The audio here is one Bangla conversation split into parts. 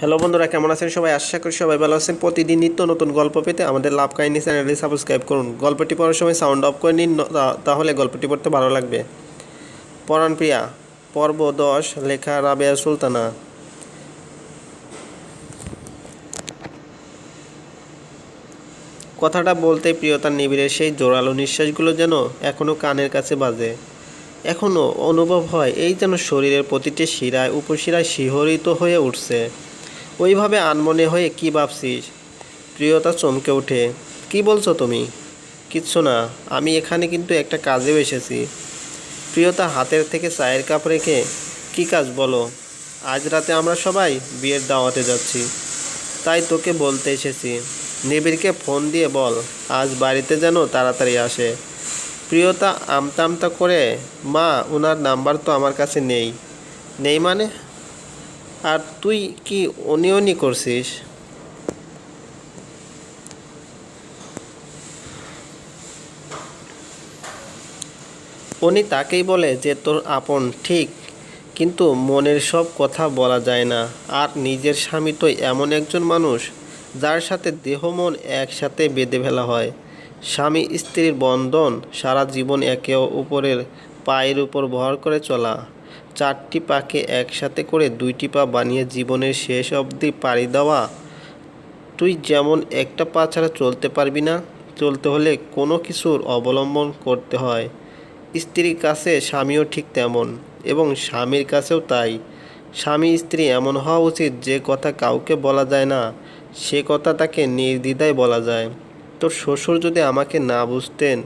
হ্যালো বন্ধুরা, কেমন আছেন সবাই? আশা করি সবাই ভালো আছেন। প্রতিদিন নিত্য নতুন গল্প পেতে আমাদের লাভ কাহিনী চ্যানেলটি সাবস্ক্রাইব করুন। গল্পটি পড়ার সময় সাউন্ড অফ করে নিন তাহলে গল্পটি পড়তে ভালো লাগবে। পরাণ প্রিয়া, পর্ব দশ, লেখা রাবেয়া সুলতানা। কথাটা বলতে প্রিয়তার নিবিড়ের সেই জোরালো নিঃশ্বাসগুলো যেন এখনও কানের কাছে বাজে। এখনও অনুভব হয় এই যেন শরীরের প্রতিটি শিরায়, উপশিরায় শিহরিত হয়ে উঠছে। ওইভাবে আনমনে হয়ে কি ভাবছিস? প্রিয়তা চমকে ওঠে। কি বলছো তুমি? কিচ্ছু না, আমি এখানে কিন্তু একটা কাজেও এসেছি। প্রিয়তা হাতের থেকে চায়ের কাপ রেখে, কী কাজ বলো? আজ রাতে আমরা সবাই বিয়ের দাওয়াতে যাচ্ছি। তাই তোকে বলতে এসেছি। নিবিড়কে ফোন দিয়ে বল, আজ বাড়িতে যেন তাড়াতাড়ি আসে। প্রিয়তা আমতা আমতা করে, মা ওনার নাম্বার তো আমার কাছে নেই। নেই মানে? আর তুই কি অনি অনি করছিস? উনি তাকেই বলে যে তোর আপন ঠিক, কিন্তু মনের সব কথা বলা যায় না। আর নিজের স্বামী তো এমন একজন মানুষ, যার সাথে দেহ মন একসাথে বেঁধে ফেলা হয়। স্বামী স্ত্রীর বন্ধন সারা জীবন একে উপরের পায়ের উপর ভর করে চলা। চারটি পাকে একসাথে করে দুইটি পা বানিয়ে জীবনের শেষ অবধি পাড়ি দেওয়া। তুই যেমন একটা পা ছাড়া চলতে পারবি না, চলতে হলে কোনো কিছুর অবলম্বন করতে হয়। স্ত্রীর কাছে স্বামীও ঠিক তেমন এবং স্বামীর কাছেও তাই। স্বামী স্ত্রী এমন হওয়া উচিত যে কথা কাউকে বলা যায় না, সে কথা তাকে নির্দ্বিধায় বলা যায়। তোর শ্বশুর যদি আমাকে না বুঝতেন,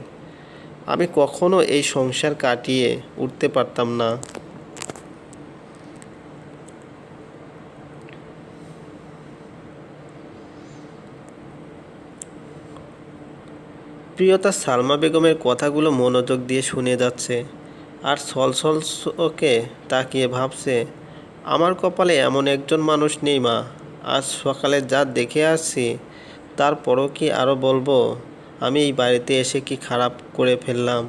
আমি কখনো এই সংসার কাটিয়ে উঠতে পারতাম না। প্রিয়তা সালমা বেগমের কথাগুলো মনোযোগ দিয়ে শুনে যাচ্ছে। আর ছলছল ওকে তাকিয়ে ভাবছে, আমার কপালে এমন একজন মানুষ নেই মা। আজ সকালে যা দেখে আসছি তারপরও কি আরও বলব? আমি এই বাড়িতে এসে কি খারাপ করে ফেললাম?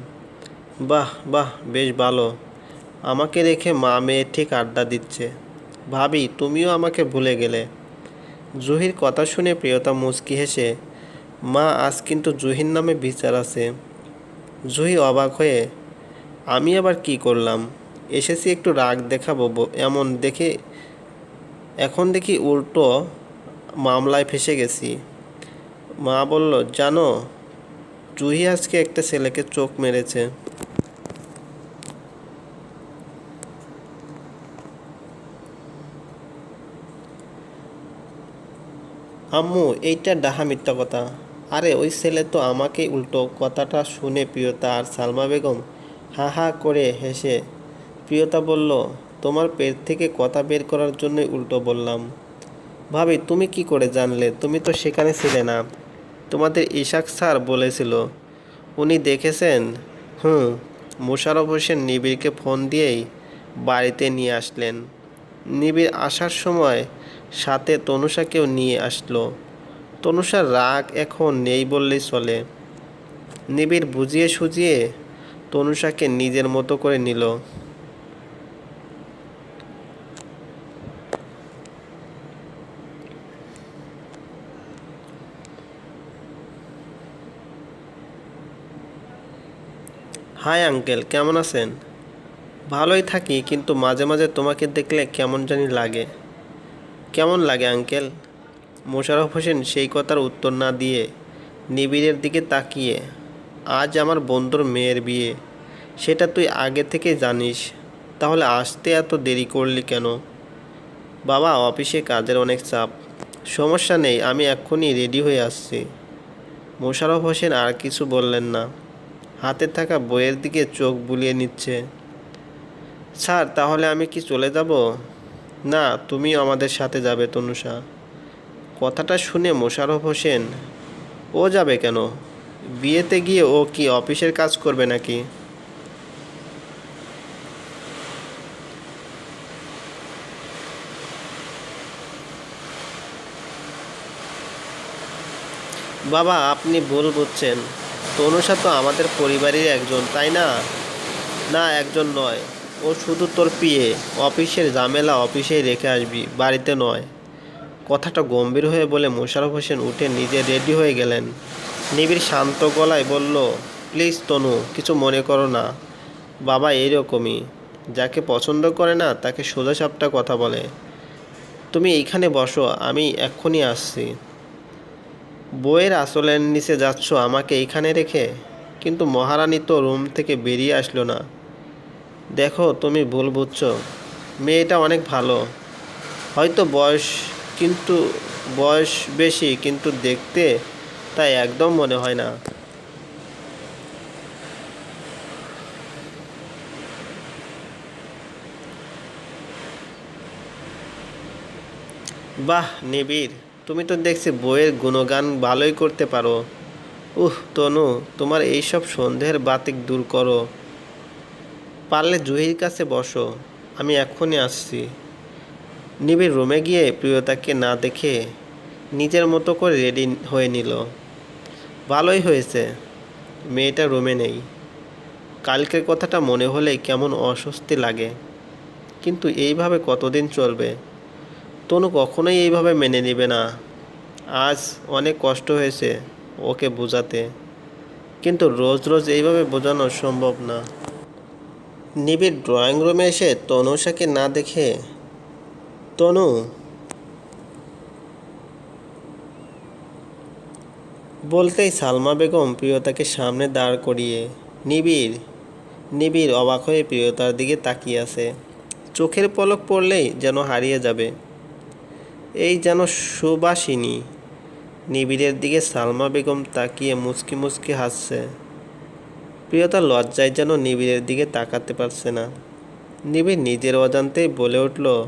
বাহ বাহ, বেশ ভালো। আমাকে রেখে মা মেয়ে ঠিক আড্ডা দিচ্ছে। ভাবি, তুমিও আমাকে ভুলে গেলে। জুহির কথা শুনে প্রিয়তা মুচকি হেসে মা আজ কিন্তু জুহির নামে বিচার আছে। জুহি অবাক হয়ে, আমি আবার কি করলাম? এসেছি একটু রাগ দেখাবো এমন দেখে, এখন দেখি উল্টো মামলায় ফেসে গেছি। মা বলল, জানো, জুহি আজকে একটা ছেলেকে চোখ মেরেছে। আম্মু, এইটা ডাহা মিথ্যা কথা। আরে ওই ছেলে তো আমাকে উল্টো কথাটা শুনে প্রিয়তা আর সালমা বেগম হা হা করে হেসে, প্রিয়তা বলল, তোমার পেট থেকে কথা বের করার জন্যই উল্টো বললাম। ভাবি, তুমি কি করে জানলে? তুমি তো সেখানে ছিলে না। তোমাদের ইশাক স্যার বলেছিল। উনি দেখেছেন? হুম মোশারফ হোসেন নিবিড়কে ফোন দিয়েই বাড়িতে নিয়ে আসলেন। নিবিড় আসার সময় সাথে তনুষাকেও নিয়ে আসলো। তনুষার রাগ এখন নেই বললেই চলে। নিবিড় বুঝিয়ে সুজিয়ে তনুষাকে নিজের মতো করে নিল। হাই আঙ্কেল, কেমন আছেন? ভালোই থাকি, কিন্তু মাঝে মাঝে তোমাকে দেখলে কেমন জানি লাগে। কেমন লাগে আঙ্কেল? মোশাররফ হোসেন সেই কথার উত্তর না দিয়ে নিবিড়ের দিকে তাকিয়ে, আজ আমার বন্ধুর মেয়ের বিয়ে। সেটা তুই আগে থেকে জানিস। তাহলে আসতে এত দেরি করলি কেন? বাবা, অফিসে কাজের অনেক চাপ। সমস্যা নেই, আমি এক্ষুনি রেডি হয়ে আসছি। মোশাররফ হোসেন আর কিছু বললেন না। হাতে থাকা বইয়ের দিকে চোখ বুলিয়ে নিচ্ছে। স্যার, তাহলে আমি কি চলে যাব? না তুমি আমাদের সাথে যাবে, তনুষা। কথাটা শুনে মোশাররফ হোসেন, ও যাবে কেন? বিয়েতে গিয়ে ও কি অফিসের কাজ করবে নাকি? বাবা, আপনি ভুল বুঝছেন। তনুষা তো আমাদের পরিবারের একজন, তাই না? না, একজন নয়। ও শুধু তোর পিয়ে। অফিসের ঝামেলা অফিসেই রেখে আসবি, বাড়িতে নয়। কথাটা গম্ভীর হয়ে বলে মোশারফ হোসেন উঠে নিজে রেডি হয়ে গেলেন। নিবিড় শান্ত গলায় বলল, প্লিজ তনু, কিছু মনে করো না। বাবা এইরকমই। যাকে পছন্দ করে না, তাকে সোজা সাপটা কথা বলে, তুমি এইখানে বসো, আমি এক্ষুনি আসছি। বইয়ের আসলের নিচে যাচ্ছ আমাকে এইখানে রেখে? কিন্তু মহারানী তো রুম থেকে বেরিয়ে আসলো না। দেখো, তুমি ভুল বুঝছ। মেয়েটা অনেক ভালো। হয়তো বয়স কিন্তু বয়স বেশি, কিন্তু দেখতে তাই একদম মনে হয় না। বাহ, নিবিড়। তুমি তো দেখছি বইয়ের গুণগান ভালোই করতে পারো। উহ, তনু, তোমার এইসব সন্দেহের বাতিক দূর করো। পারলে জুহির কাছে বসো। আমি এক্ষুনি আসছি। নিবিড় রুমে গিয়ে প্রিয়তাকে না দেখে নিজের মতো করে রেডি হয়ে নিল। ভালোই হয়েছে, মেয়েটা রুমে নেই। কালকের কথাটা মনে হলে কেমন অস্বস্তি লাগে। কিন্তু এইভাবে কতদিন চলবে? তনু কখনোই এইভাবে মেনে নেবে না। আজ অনেক কষ্ট হয়েছে ওকে বোঝাতে। কিন্তু রোজ রোজ এইভাবে বোঝানো সম্ভব না। নিবিড় ড্রয়িং রুমে এসে তনুষাকে না দেখে তনু বলতেই সালমা বেগম প্রিয়তাকে সামনে দাঁড় করিয়ে, নিবিড় নিবিড় অবাক হয়ে প্রিয়তার দিকে তাকিয়ে আছে। চোখের পলক পড়লেই যেন হারিয়ে যাবে। এই যেন সুবাসিনী। নিবিড়ের দিকে সালমা বেগম তাকিয়ে মুচকি মুচকি হাসছে। প্রিয়তা লজ্জায় যেন নিবিড়ের দিকে তাকাতে পারছে না। নিবিড় নিজের অজান্তেই বলে উঠল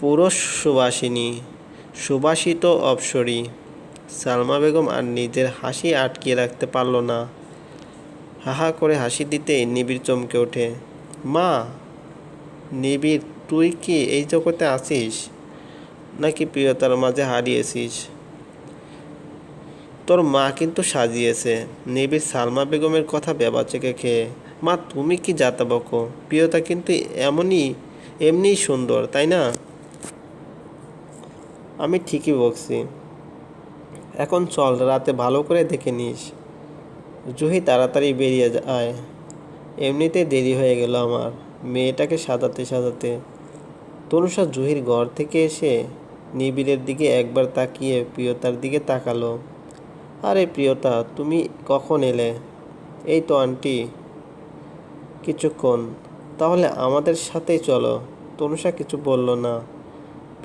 পুরো সুবাসিনী, সুবাসিত অপসরী। সালমা বেগম আর নিজের হাসি আটকিয়ে রাখতে পারল না। হাহা করে হাসি দিতেই নিবিড় চমকে ওঠে। মা, নিবিড়, তুই কি এই জগতে আছিস? নাকি প্রিয়তার মাঝে হারিয়েছিস? তোর মা কিন্তু সাজিয়েছে। নিবিড় সালমা বেগমের কথা বেবা চেকে খেয়ে, মা, তুমি কি যাতা বকো প্রিয়তা কিন্তু এমনই, এমনিই সুন্দর, তাই না? আমি ঠিকই বকছি। এখন চল, রাতে ভালো করে দেখে নিস। জুহি তাড়াতাড়ি বেরিয়ে যায়। এমনিতে দেরি হয়ে গেল আমার। মেয়েটাকে সাজাতে সাজাতে। তনুষা জুহির ঘর থেকে এসে নিবিড়ের দিকে একবার তাকিয়ে প্রিয়তার দিকে তাকালো। আরে প্রিয়তা, তুমি কখন এলে? এই তো আন্টি। কিছুক্ষণ। তাহলে আমাদের সাথেই চলো। তনুষা কিছু বলল না।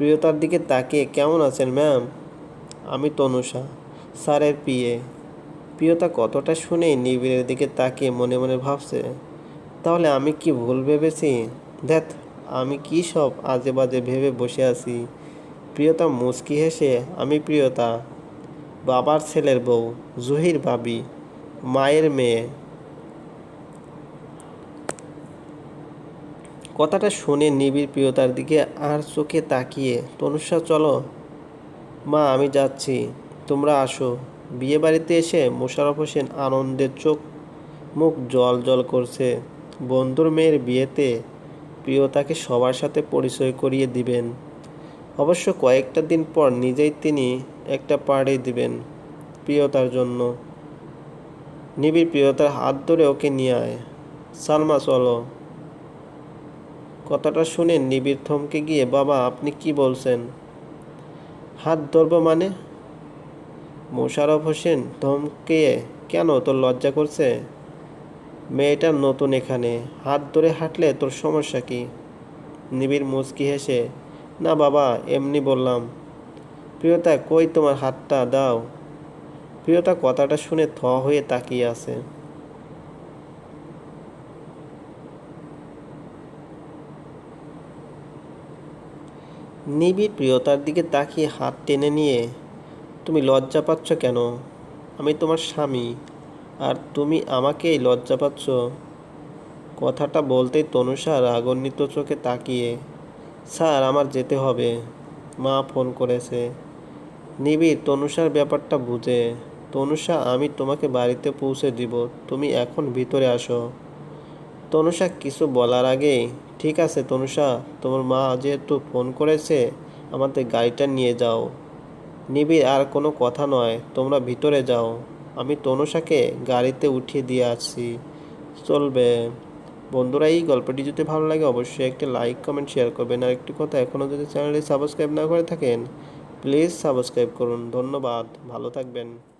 প্রিয়তার দিকে তাকিয়ে কেমন আছেন ম্যাম আমি তনুষা, স্যারের পিয়ে প্রিয়তা কতটা শুনেই নিবিড়ের দিকে তাকিয়ে মনে মনে ভাবছে, তাহলে আমি কি ভুল ভেবেছি? দেখ আমি কি সব আজে বাজে ভেবে বসে আছি? প্রিয়তা মুচকি হেসে, আমি প্রিয়তা, বাবার ছেলের বউ, জহির ভাবি, মায়ের মেয়ে। কথাটা শুনে নিবিড় প্রিয়তার দিকে আর চোখে তাকিয়ে, তনুষা, চলো। মা, আমি যাচ্ছি। তোমরা আসো। বিয়ে বাড়িতে এসে মোশারফ হোসেন আনন্দের চোখ মুখ জল জল করছে। বন্ধুর মেয়ের বিয়েতে প্রিয়তাকে সবার সাথে পরিচয় করিয়ে দিবেন। অবশ্য কয়েকটা দিন পর নিজেই তিনি একটা পার্টি দিবেন প্রিয়তার জন্য। নিবিড় প্রিয়তার হাত ধরে ওকে নিয়ে আয়। সালমা, চলো। কথাটা শুনে নিবিড় থমকে গিয়ে, বাবা, আপনি কি বলছেন? হাত ধরবো মানে? মোশারফ হোসেন, ধমকে কেন? তোর লজ্জা করছে? মেয়েটা নতুন এখানে। হাত ধরে হাঁটলে তোর সমস্যা কি? নিবিড় মুচকি হেসে, না বাবা, এমনি বললাম। প্রিয়তা, কই তোমার হাতটা? দাও। প্রিয়তা কথাটা শুনে থ হয়ে তাকিয়ে আছে। নিবিড় প্রিয়তার দিকে তাকিয়ে হাত টেনে নিয়ে, তুমি লজ্জা পাচ্ছ কেন? আমি তোমার স্বামী, আর তুমি আমাকেই লজ্জা পাচ্ছ। কথাটা বলতেই তনুষা রাগান্বিত চোখে তাকিয়ে, স্যার, আমার যেতে হবে। মা ফোন করেছে। নিবিড় তনুষার ব্যাপারটা বুঝে, তনুষা, আমি তোমাকে বাড়িতে পৌঁছে দিব। তুমি এখন ভিতরে আসো। তনুষা, কিছু বলার আগেই ঠিক আছে তনুষা, তোমার মা যেহেতু ফোন করেছে, আমাদের গাড়িটা নিয়ে যাও। নিবিড় আর কোনো কথা নয়, তোমরা ভিতরে যাও। আমি তনুষাকে গাড়িতে উঠিয়ে দিয়ে আসছি। চলবে। বন্ধুরা, এই গল্পটি যদি ভালো লাগে, অবশ্যই একটি লাইক, কমেন্ট, শেয়ার করবেন। আর একটি কথা, এখনও যদি চ্যানেলটি সাবস্ক্রাইব না করে থাকেন, প্লিজ সাবস্ক্রাইব করুন। ধন্যবাদ, ভালো থাকবেন।